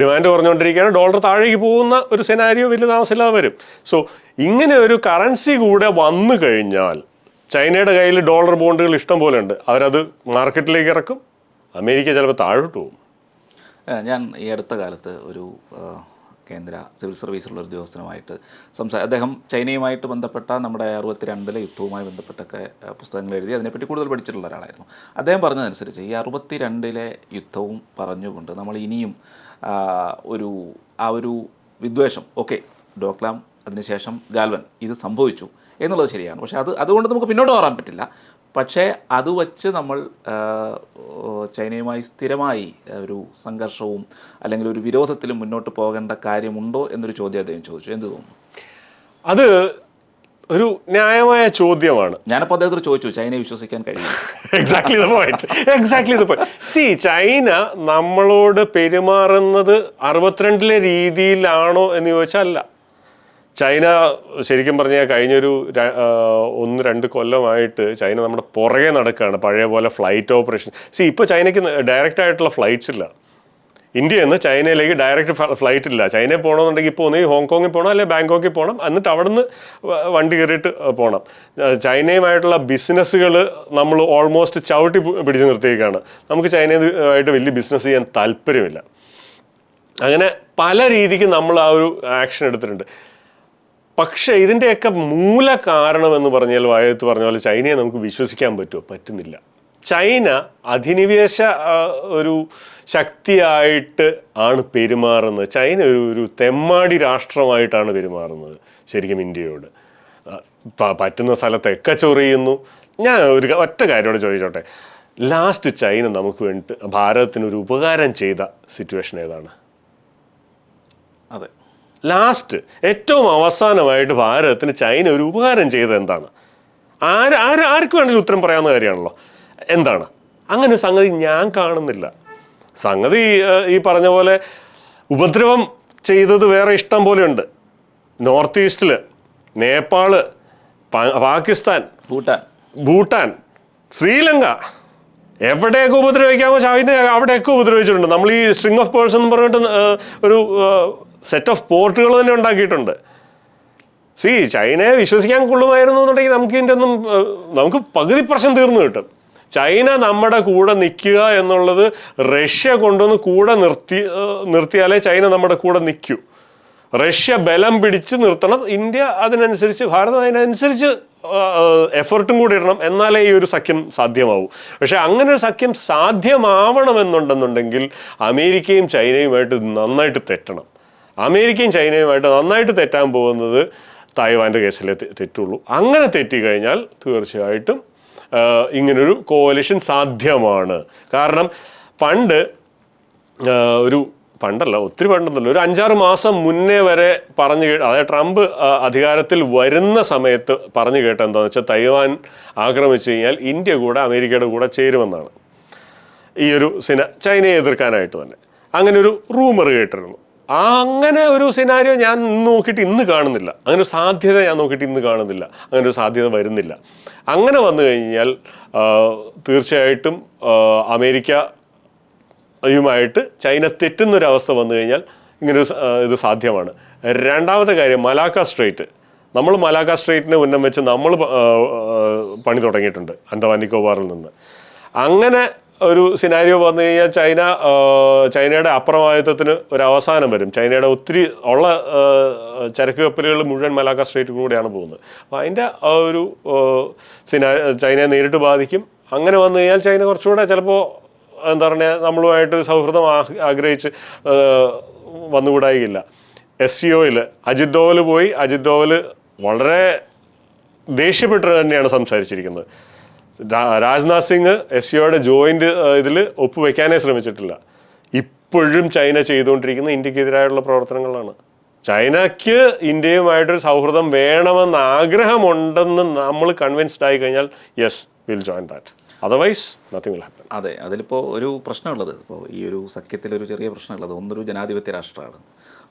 ഡിമാൻഡ് കുറഞ്ഞുകൊണ്ടിരിക്കുകയാണ്. ഡോളർ താഴേക്ക് പോകുന്ന ഒരു സെനാരിയോ വലിയ താമസമില്ലാതെ വരും. സോ ഇങ്ങനെ ഒരു കറൻസി കൂടെ വന്നു കഴിഞ്ഞാൽ ചൈനയുടെ കയ്യിൽ ഡോളർ ബോണ്ടുകൾ ഇഷ്ടം പോലെ ഉണ്ട്. അവരത് മാർക്കറ്റിലേക്ക് ഇറക്കും. അമേരിക്ക ചിലപ്പോൾ താഴോട്ട് പോകും. ഞാൻ ഈ അടുത്ത കാലത്ത് ഒരു കേന്ദ്ര സിവിൽ സർവീസിലുള്ള ഒരു ഉദ്യോഗസ്ഥനുമായിട്ട് സംസാ അദ്ദേഹം ചൈനയുമായിട്ട് ബന്ധപ്പെട്ട നമ്മുടെ അറുപത്തിരണ്ടിലെ യുദ്ധവുമായി ബന്ധപ്പെട്ടൊക്കെ പുസ്തകങ്ങൾ എഴുതി അതിനെപ്പറ്റി കൂടുതൽ പഠിച്ചിട്ടുള്ള ഒരാളായിരുന്നു. അദ്ദേഹം പറഞ്ഞതനുസരിച്ച് ഈ അറുപത്തിരണ്ടിലെ യുദ്ധവും പറഞ്ഞുകൊണ്ട് നമ്മൾ ഇനിയും ഒരു ആ ഒരു വിദ്വേഷം ഓക്കെ ഡോക്ലാം അതിനുശേഷം ഗാൽവൻ ഇത് സംഭവിച്ചു എന്നുള്ളത് ശരിയാണ്. പക്ഷേ അത് അതുകൊണ്ട് നമുക്ക് പിന്നോട്ട് മാറാൻ പറ്റില്ല. പക്ഷേ അത് വച്ച് നമ്മൾ ചൈനയുമായി സ്ഥിരമായി ഒരു സംഘർഷവും അല്ലെങ്കിൽ ഒരു വിരോധത്തിലും മുന്നോട്ട് പോകേണ്ട കാര്യമുണ്ടോ എന്നൊരു ചോദ്യം അദ്ദേഹം ചോദിച്ചു. എന്ത് തോന്നുന്നു? അത് ഒരു ന്യായമായ ചോദ്യമാണ്. ഞാനപ്പോൾ അദ്ദേഹത്തോട് ചോദിച്ചു ചൈനയെ വിശ്വസിക്കാൻ കഴിയും exactly the point exactly the point see China നമ്മളോട് പെരുമാറുന്നത് അറുപത്തിരണ്ടിലെ രീതിയിലാണോ എന്ന് ചോദിച്ചാൽ അല്ല. ചൈന ശരിക്കും പറഞ്ഞാൽ കഴിഞ്ഞൊരു ഒന്ന് രണ്ട് കൊല്ലമായിട്ട് ചൈന നമ്മുടെ പുറകെ നടക്കുകയാണ് പഴയ പോലെ ഫ്ലൈറ്റ് ഓപ്പറേഷൻ സി ഇപ്പോൾ ചൈനയ്ക്ക് ഡയറക്റ്റ് ആയിട്ടുള്ള ഫ്ലൈറ്റ്സ് ഇല്ല. ഇന്ത്യയിൽ നിന്ന് ചൈനയിലേക്ക് ഡയറക്റ്റ് ഫ്ലൈറ്റ് ഇല്ല. ചൈനയിൽ പോകണമെന്നുണ്ടെങ്കിൽ ഇപ്പോൾ ഒന്നുകിൽ ഹോങ്കോങ്ങിൽ പോകണം അല്ലെങ്കിൽ ബാങ്കോക്കിൽ പോകണം എന്നിട്ട് അവിടുന്ന് വണ്ടി കയറിയിട്ട് പോകണം ചൈനയുമായിട്ടുള്ള ബിസിനസ്സുകൾ നമ്മൾ ഓൾമോസ്റ്റ് ചവിട്ടി പിടിച്ച് നിർത്തിയേക്കാണ് നമുക്ക് ചൈനയുമായിട്ട് വലിയ ബിസിനസ് ചെയ്യാൻ താല്പര്യമില്ല. അങ്ങനെ പല രീതിക്ക് നമ്മൾ ആ ഒരു ആക്ഷൻ എടുത്തിട്ടുണ്ട്. പക്ഷേ ഇതിന്റെയൊക്കെ മൂല കാരണം എന്ന് പറഞ്ഞാൽ വായത്ത് പറഞ്ഞ പോലെ ചൈനയെ നമുക്ക് വിശ്വസിക്കാൻ പറ്റുമോ? പറ്റുന്നില്ല. ചൈന അധിനിവേശ ഒരു ശക്തിയായിട്ട് ആണ് പെരുമാറുന്നത്. ചൈന ഒരു ഒരു തെമ്മാടി രാഷ്ട്രമായിട്ടാണ് പെരുമാറുന്നത് ശരിക്കും ഇന്ത്യയോട്. പറ്റുന്ന സ്ഥലത്തൊക്കെ ചൊറിയുന്നു. ഞാൻ ഒരു ഒറ്റ കാര്യമോട് ചോദിച്ചോട്ടെ. ലാസ്റ്റ് ചൈന നമുക്ക് വേണ്ടി ഭാരതത്തിന് ഒരു ഉപകാരം ചെയ്ത സിറ്റുവേഷൻ ഏതാണ്? അതെ. ലാസ്റ്റ് ഏറ്റവും അവസാനമായിട്ട് ഭാരതത്തിന് ചൈന ഒരു ഉപകാരം ചെയ്തത് എന്താണ്? ആര് ആര് ആർക്ക് വേണമെങ്കിലും ഉത്തരം പറയാവുന്ന കാര്യമാണല്ലോ. എന്താണ്? അങ്ങനെ സംഗതി ഞാൻ കാണുന്നില്ല. സംഗതി ഈ പറഞ്ഞ പോലെ ഉപദ്രവം ചെയ്തത് വേറെ ഇഷ്ടം പോലെയുണ്ട്. നോർത്ത് ഈസ്റ്റിൽ നേപ്പാൾ പാകിസ്ഥാൻ ഭൂട്ടാൻ. ഭൂട്ടാൻ ശ്രീലങ്ക എവിടെയൊക്കെ ഉപദ്രവിക്കാമോ ചൈന അവിടെയൊക്കെ ഉപദ്രവിച്ചിട്ടുണ്ട്. നമ്മൾ ഈ സ്ട്രിങ് ഓഫ് പേഴ്സ് എന്ന് പറഞ്ഞിട്ട് ഒരു സെറ്റ് ഓഫ് പോർട്ടുകൾ തന്നെ ഉണ്ടാക്കിയിട്ടുണ്ട്. സി ചൈനയെ വിശ്വസിക്കാൻ കൊള്ളുമായിരുന്നു എന്നുണ്ടെങ്കിൽ നമുക്ക് ഇതിന്റെ ഒന്നും നമുക്ക് പകുതി പ്രശ്നം തീർന്നു കിട്ടും. ചൈന നമ്മുടെ കൂടെ നിൽക്കുക എന്നുള്ളത് റഷ്യ കൊണ്ടുവന്ന് കൂടെ നിർത്തി നിർത്തിയാലേ ചൈന നമ്മുടെ കൂടെ നിൽക്കൂ. റഷ്യ ബലം പിടിച്ച് നിർത്തണം. ഇന്ത്യ അതിനനുസരിച്ച് ഭാരതം അതിനനുസരിച്ച് എഫർട്ടും കൂടി ഇടണം. എന്നാലേ ഈ ഒരു സഖ്യം സാധ്യമാവൂ. പക്ഷെ അങ്ങനെ ഒരു സഖ്യം സാധ്യമാവണമെന്നുണ്ടെന്നുണ്ടെങ്കിൽ അമേരിക്കയും ചൈനയുമായിട്ട് നന്നായിട്ട് തെറ്റണം. അമേരിക്കയും ചൈനയുമായിട്ട് നന്നായിട്ട് തെറ്റാൻ പോകുന്നത് തായ്വാന്റെ കേസിലെ തെറ്റുള്ളൂ. അങ്ങനെ തെറ്റിക്കഴിഞ്ഞാൽ തീർച്ചയായിട്ടും ഇങ്ങനൊരു കോലിഷൻ സാധ്യമാണ്. കാരണം പണ്ട് ഒരു പണ്ടല്ല ഒത്തിരി പണ്ടൊന്നുമല്ല ഒരു അഞ്ചാറ് മാസം മുന്നേ വരെ പറഞ്ഞു കേട്ട അതായത് ട്രംപ് അധികാരത്തിൽ വരുന്ന സമയത്ത് പറഞ്ഞു കേട്ട എന്താണെന്ന് വെച്ചാൽ തൈവാൻ ആക്രമിച്ചു കഴിഞ്ഞാൽ ഇന്ത്യ കൂടെ അമേരിക്കയുടെ കൂടെ ചേരുമെന്നാണ്. ഈ ഒരു സിന ചൈനയെ എതിർക്കാനായിട്ട് തന്നെ. അങ്ങനെ ഒരു റൂമർ കേട്ടിരുന്നു. അങ്ങനെ ഒരു സിനാരിയോ ഞാൻ നോക്കിയിട്ട് ഇന്ന് കാണുന്നില്ല. അങ്ങനെ ഒരു സാധ്യത ഞാൻ നോക്കിയിട്ട് ഇന്ന് കാണുന്നില്ല. അങ്ങനെ ഒരു സാധ്യത വരുന്നില്ല. അങ്ങനെ വന്നു കഴിഞ്ഞാൽ തീർച്ചയായിട്ടും അമേരിക്ക യുമായിട്ട് ചൈന തെറ്റുന്നൊരവസ്ഥ വന്നു കഴിഞ്ഞാൽ ഇങ്ങനൊരു ഇത് സാധ്യമാണ്. രണ്ടാമത്തെ കാര്യം മലാക്ക സ്ട്രേറ്റ്. നമ്മൾ മലാക്ക സ്ട്രേറ്റിനെ ഉന്നം വെച്ച് നമ്മൾ പണി തുടങ്ങിയിട്ടുണ്ട് അന്തമാൻ നിക്കോബാറിൽ നിന്ന്. അങ്ങനെ ഒരു സിനാരിയോ വന്നു കഴിഞ്ഞാൽ ചൈന ചൈനയുടെ അപ്രമാദിത്വത്തിന് ഒരു അവസാനം വരും. ചൈനയുടെ ഒത്തിരി ഉള്ള ചരക്ക് കപ്പലുകൾ മുഴുവൻ മലാക്ക സ്ട്രേറ്റ് കൂടെയാണ് പോകുന്നത്. അപ്പോൾ അതിന്റെ ആ ഒരു സിനാ ചൈനയെ നേരിട്ട് ബാധിക്കും. അങ്ങനെ വന്നു കഴിഞ്ഞാൽ ചൈന കുറച്ചുകൂടെ ചിലപ്പോൾ എന്താ പറയുക നമ്മളുമായിട്ടൊരു സൗഹൃദം ആഗ്രഹിച്ച് വന്നുകൂടായില്ല. എസ് സി ഒയിൽ അജിത് ഡോവൽ പോയി. അജിത് ഡോവൽ വളരെ ദേഷ്യപ്പെട്ട് തന്നെയാണ് സംസാരിച്ചിരിക്കുന്നത്. രാജ്നാഥ് സിംഗ് എസ് സിയോടെ ജോയിന്റ് ഇതിൽ ഒപ്പുവെക്കാനേ ശ്രമിച്ചിട്ടില്ല. ഇപ്പോഴും ചൈന ചെയ്തുകൊണ്ടിരിക്കുന്ന ഇന്ത്യക്കെതിരായുള്ള പ്രവർത്തനങ്ങളാണ്. ചൈനയ്ക്ക് ഇന്ത്യയുമായിട്ടൊരു സൗഹൃദം വേണമെന്ന് ആഗ്രഹമുണ്ടെന്ന് നമ്മൾ കൺവിൻസ്ഡ് ആയി കഴിഞ്ഞാൽ yes will join that otherwise nothing will happen അതെ അതിലിപ്പോൾ ഒരു പ്രശ്നമുള്ളത്. ഇപ്പോൾ ഈ ഒരു സഖ്യത്തിലൊരു ചെറിയ പ്രശ്നമുള്ളത്. ഒന്നൊരു ജനാധിപത്യ രാഷ്ട്രമാണ്.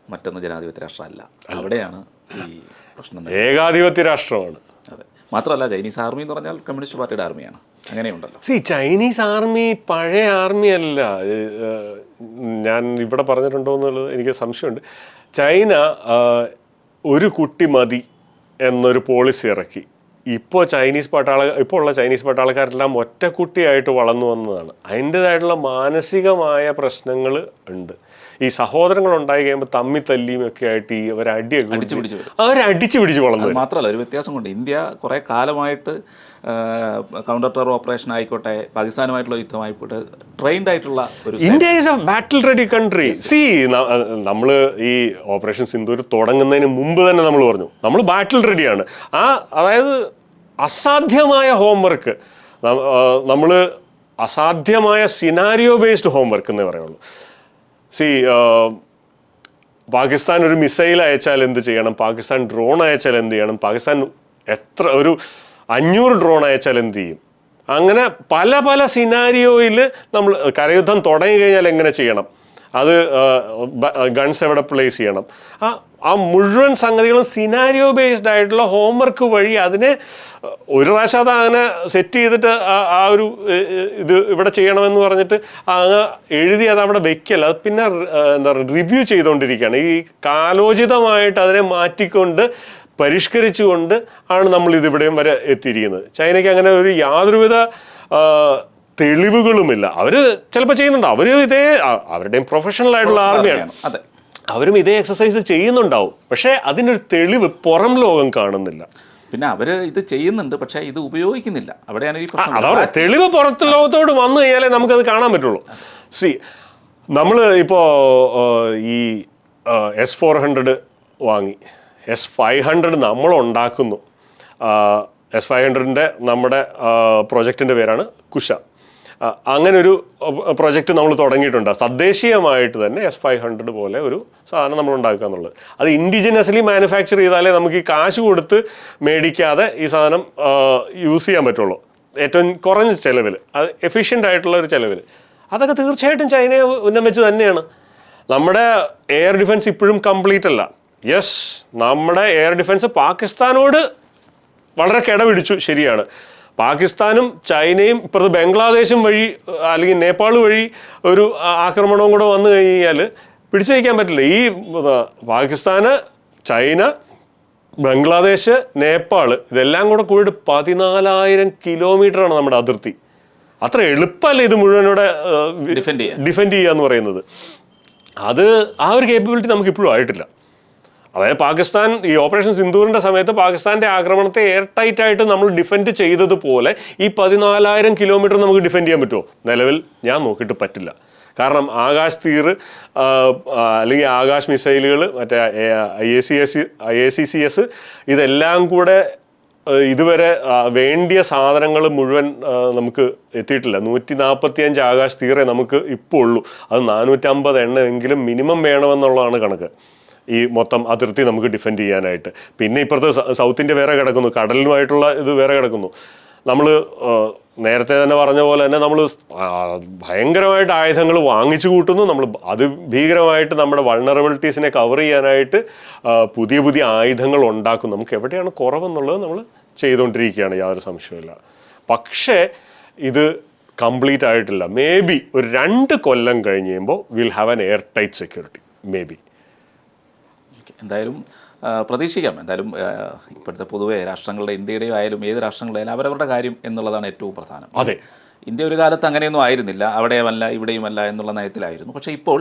മറ്റൊന്ന് ജനാധിപത്യ രാഷ്ട്രമല്ല. അവിടെയാണ് ഈ പ്രശ്നം ഏകാധിപത്യ രാഷ്ട്രമാണ്. മാത്രമല്ല ചൈനീസ് ആർമി എന്ന് പറഞ്ഞാൽ കമ്മ്യൂണിസ്റ്റ് പാർട്ടിയുടെ ആർമിയാണ്. അങ്ങനെയുണ്ടല്ലോ. സി ചൈനീസ് ആർമി പഴയ ആർമി അല്ല. ഞാൻ ഇവിടെ പറഞ്ഞിട്ടുണ്ടോ എന്നുള്ളത് എനിക്ക് സംശയമുണ്ട്. ചൈന ഒരു കുട്ടി മതി എന്നൊരു പോളിസി ഇറക്കി. ഇപ്പോൾ ചൈനീസ് പട്ടാള ഇപ്പോൾ ഉള്ള ചൈനീസ് പട്ടാളക്കാരെല്ലാം ഒറ്റക്കുട്ടിയായിട്ട് വളർന്നു വന്നതാണ്. അതിന്റെതായിട്ടുള്ള മാനസികമായ പ്രശ്നങ്ങൾ ഉണ്ട്. ഈ സഹോദരങ്ങൾ ഉണ്ടായി കഴിയുമ്പോൾ തമ്മി തല്ലിയും ഒക്കെ ആയിട്ട് ഈ അവർ അടിയൊക്കെ അടിച്ചു പിടിച്ചു. അവർ അടിച്ചു പിടിച്ചു വളർന്നു മാത്രമല്ല ഒരു വ്യത്യാസം കൊണ്ട് ഇന്ത്യ കുറേ കാലമായിട്ട് കൗണ്ടർ ടെറർ ഓപ്പറേഷൻ ആയിക്കോട്ടെ പാകിസ്ഥാനുമായിട്ടുള്ള യുദ്ധമായിക്കോട്ടെ ട്രെയിൻഡ് ആയിട്ടുള്ള ഒരു India is a battle ready country see നമ്മൾ ഈ ഓപ്പറേഷൻ സിന്ധൂർ തുടങ്ങുന്നതിന് മുമ്പ് തന്നെ നമ്മൾ പറഞ്ഞു. നമ്മൾ ബാറ്റിൽ റെഡിയാണ് ആ അതായത് അസാധ്യമായ ഹോംവർക്ക് നമ്മൾ അസാധ്യമായ സിനാരിയോ ബേസ്ഡ് ഹോംവർക്ക് എന്നേ പറയുള്ളൂ. സി പാകിസ്ഥാൻ ഒരു മിസൈൽ അയച്ചാൽ എന്ത് ചെയ്യണം? പാകിസ്ഥാൻ ഡ്രോൺ അയച്ചാൽ എന്ത് ചെയ്യണം? പാകിസ്ഥാൻ എത്ര ഒരു അഞ്ഞൂറ് ഡ്രോൺ അയച്ചാൽ എന്ത് ചെയ്യും? അങ്ങനെ പല പല സിനാരിയോയിൽ നമ്മൾ കരയുദ്ധം തുടങ്ങി കഴിഞ്ഞാൽ എങ്ങനെ ചെയ്യണം? അത് ഗൺസ് എവിടെ പ്ലേസ് ചെയ്യണം? ആ ആ മുഴുവൻ സംഗതികളും സിനാരിയോ ബേസ്ഡ് ആയിട്ടുള്ള ഹോംവർക്ക് വഴി അതിനെ ഒരു പ്രാവശ്യം അത് അങ്ങനെ സെറ്റ് ചെയ്തിട്ട് ആ- ഒരു ഇത് ഇവിടെ ചെയ്യണമെന്ന് പറഞ്ഞിട്ട് അങ്ങ് എഴുതി അത് അവിടെ വെക്കല്ല. അത് പിന്നെ എന്താ പറയുക റിവ്യൂ ചെയ്തുകൊണ്ടിരിക്കുകയാണ്. ഈ കാലോചിതമായിട്ട് അതിനെ മാറ്റിക്കൊണ്ട് പരിഷ്കരിച്ചുകൊണ്ട് ആണ് നമ്മൾ ഇതിവിടെയും വരെ എത്തിയിരിക്കുന്നത്. ചൈനയ്ക്ക് അങ്ങനെ ഒരു യാതൊരുവിധ തെളിവുകളുമില്ല. അവർ ചിലപ്പോൾ ചെയ്യുന്നുണ്ട്. അവർ ഇതേ അവരുടെയും പ്രൊഫഷണൽ ആയിട്ടുള്ള ആർമിയാണ് അതെ. അവരും ഇതേ എക്സസൈസ് ചെയ്യുന്നുണ്ടാവും. പക്ഷേ അതിനൊരു തെളിവ് പുറം ലോകം കാണുന്നില്ല. പിന്നെ അവർ ഇത് ചെയ്യുന്നുണ്ട്. പക്ഷേ ഇത് ഉപയോഗിക്കുന്നില്ല. അവിടെയാണ് ഈ പ്രശ്നം തെളിവ് പുറത്ത് ലോകത്തോട് വന്നു കഴിഞ്ഞാലേ നമുക്കത് കാണാൻ പറ്റുള്ളൂ. സി നമ്മൾ ഇപ്പോൾ ഈ എസ് ഫോർ ഹൺഡ്രഡ് വാങ്ങി. എസ് ഫൈവ് ഹൺഡ്രഡ് നമ്മൾ ഉണ്ടാക്കുന്നു. എസ് ഫൈവ് ഹൺഡ്രഡിന്റെ നമ്മുടെ പ്രൊജക്റ്റിന്റെ പേരാണ് കുഷ ആ, അങ്ങനെ ഒരു പ്രൊജക്റ്റ് നമ്മൾ തുടങ്ങിയിട്ടുണ്ട്. തദ്ദേശീയമായിട്ട് തന്നെ എസ് ഫൈവ് ഹൺഡ്രഡ് പോലെ ഒരു സാധനം നമ്മൾ ഉണ്ടാക്കുക എന്നുള്ളത്. അത് ഇൻഡിജിനസ്ലി മാനുഫാക്ചർ ചെയ്താലേ നമുക്ക് ഈ കാശ് കൊടുത്ത് മേടിക്കാതെ ഈ സാധനം യൂസ് ചെയ്യാൻ പറ്റുള്ളൂ. ഏറ്റവും കുറഞ്ഞ ചിലവിൽ അത് എഫിഷ്യന്റ് ആയിട്ടുള്ള ഒരു ചിലവിൽ അതൊക്കെ തീർച്ചയായിട്ടും ചൈനയെ ഉന്നം വെച്ച് തന്നെയാണ്. നമ്മുടെ എയർ ഡിഫൻസ് ഇപ്പോഴും കംപ്ലീറ്റ് അല്ല. യെസ് നമ്മുടെ എയർ ഡിഫൻസ് പാകിസ്ഥാനോട് വളരെ കിടപിടിച്ചു. ശരിയാണ്. പാകിസ്ഥാനും ചൈനയും ഇപ്പുറത്ത് ബംഗ്ലാദേശും വഴി അല്ലെങ്കിൽ നേപ്പാൾ വഴി ഒരു ആക്രമണവും കൂടെ വന്നു കഴിഞ്ഞാൽ പിടിച്ചു വയ്ക്കാൻ പറ്റില്ല. ഈ പാകിസ്ഥാന് ചൈന ബംഗ്ലാദേശ് നേപ്പാൾ ഇതെല്ലാം കൂടെ കൂടി പതിനാലായിരം കിലോമീറ്ററാണ് നമ്മുടെ അതിർത്തി. അത്ര എളുപ്പമല്ല ഇത് ചെയ്യാൻ. ഡിഫെൻഡ് ചെയ്യുക എന്ന് പറയുന്നത്. അത് ആ ഒരു കേപ്പബിലിറ്റി നമുക്ക് ഇപ്പോഴും ആയിട്ടില്ല. അതായത് പാകിസ്ഥാൻ ഈ ഓപ്പറേഷൻ സിന്ദൂറിന്റെ സമയത്ത് പാകിസ്ഥാന്റെ ആക്രമണത്തെ എയർ ടൈറ്റ് ആയിട്ട് നമ്മൾ ഡിഫെൻഡ് ചെയ്തതുപോലെ ഈ പതിനാലായിരം കിലോമീറ്റർ നമുക്ക് ഡിഫെൻഡ് ചെയ്യാൻ പറ്റുമോ? നിലവിൽ ഞാൻ നോക്കിയിട്ട് പറ്റില്ല. കാരണം ആകാശ് തീർ അല്ലെങ്കിൽ ആകാശ് മിസൈലുകൾ മറ്റേ I A C S I A C C S ഇതെല്ലാം കൂടെ ഇതുവരെ വേണ്ടിയ സാധനങ്ങൾ മുഴുവൻ നമുക്ക് എത്തിയിട്ടില്ല. നൂറ്റി നാൽപ്പത്തി അഞ്ച് ആകാശ് തീരെ നമുക്ക് ഇപ്പോൾ ഉള്ളൂ. അത് നാനൂറ്റമ്പത് എണ്ണമെങ്കിലും മിനിമം വേണമെന്നുള്ളതാണ് കണക്ക്. ഈ മൊത്തം അതിർത്തി നമുക്ക് ഡിഫെൻഡ് ചെയ്യാനായിട്ട്. പിന്നെ സൗത്തിന്റെ സൗത്ത് ഇന്ത്യ വേറെ കിടക്കുന്നു. കടലുമായിട്ടുള്ള ഇത് വേറെ കിടക്കുന്നു. നമ്മൾ നേരത്തെ തന്നെ പറഞ്ഞ പോലെ തന്നെ നമ്മൾ ഭയങ്കരമായിട്ട് ആയുധങ്ങൾ വാങ്ങിച്ചു കൂട്ടുന്നു. നമ്മൾ അത് ഭീകരമായിട്ട് നമ്മുടെ വൾണറബിലിറ്റീസിനെ കവർ ചെയ്യാനായിട്ട് പുതിയ പുതിയ ആയുധങ്ങൾ ഉണ്ടാക്കും നമുക്ക് എവിടെയാണ് കുറവെന്നുള്ളത് നമ്മൾ ചെയ്തുകൊണ്ടിരിക്കുകയാണ്. യാതൊരു സംശയമില്ല പക്ഷേ ഇത് കംപ്ലീറ്റ് ആയിട്ടില്ല. മേ ബി ഒരു രണ്ട് കൊല്ലം കഴിഞ്ഞ് കഴിയുമ്പോൾ will have an air tight security maybe. എന്തായാലും പ്രതീക്ഷിക്കാം. എന്തായാലും ഇപ്പോഴത്തെ പൊതുവെ രാഷ്ട്രങ്ങളുടെ ഇന്ത്യയുടെയും ആയാലും ഏത് രാഷ്ട്രങ്ങളുടെ ആയാലും അവരവരുടെ കാര്യം എന്നുള്ളതാണ് ഏറ്റവും പ്രധാനം. അതെ. ഇന്ത്യ ഒരു കാലത്ത് അങ്ങനെയൊന്നും ആയിരുന്നില്ല. അവിടെയുമല്ല ഇവിടെയുമല്ല എന്നുള്ള നയത്തിലായിരുന്നു. പക്ഷേ ഇപ്പോൾ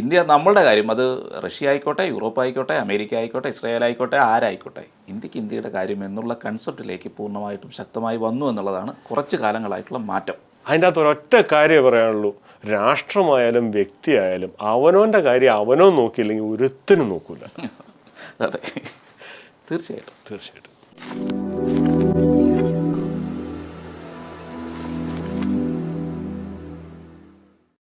ഇന്ത്യ നമ്മളുടെ കാര്യം അത് റഷ്യ ആയിക്കോട്ടെ യൂറോപ്പ് ആയിക്കോട്ടെ അമേരിക്ക ആയിക്കോട്ടെ ഇസ്രായേൽ ആയിക്കോട്ടെ ആരായിക്കോട്ടെ ഇന്ത്യയ്ക്ക് ഇന്ത്യയുടെ കാര്യം എന്നുള്ള കൺസെപ്റ്റിലേക്ക് പൂർണമായിട്ടും ശക്തമായി വന്നു എന്നുള്ളതാണ് കുറച്ച് കാലങ്ങളായിട്ടുള്ള മാറ്റം. അതിന്റെ അകത്ത് ഒരൊറ്റ കാര്യമേ പറയാനുള്ളൂ. രാഷ്ട്രമായാലും വ്യക്തിയായാലും അവനോന്റെ കാര്യം അവനോ നോക്കിയില്ലെങ്കിൽ ഒരുത്തിനും നോക്കൂല. അതെ. തീർച്ചയായിട്ടും തീർച്ചയായിട്ടും.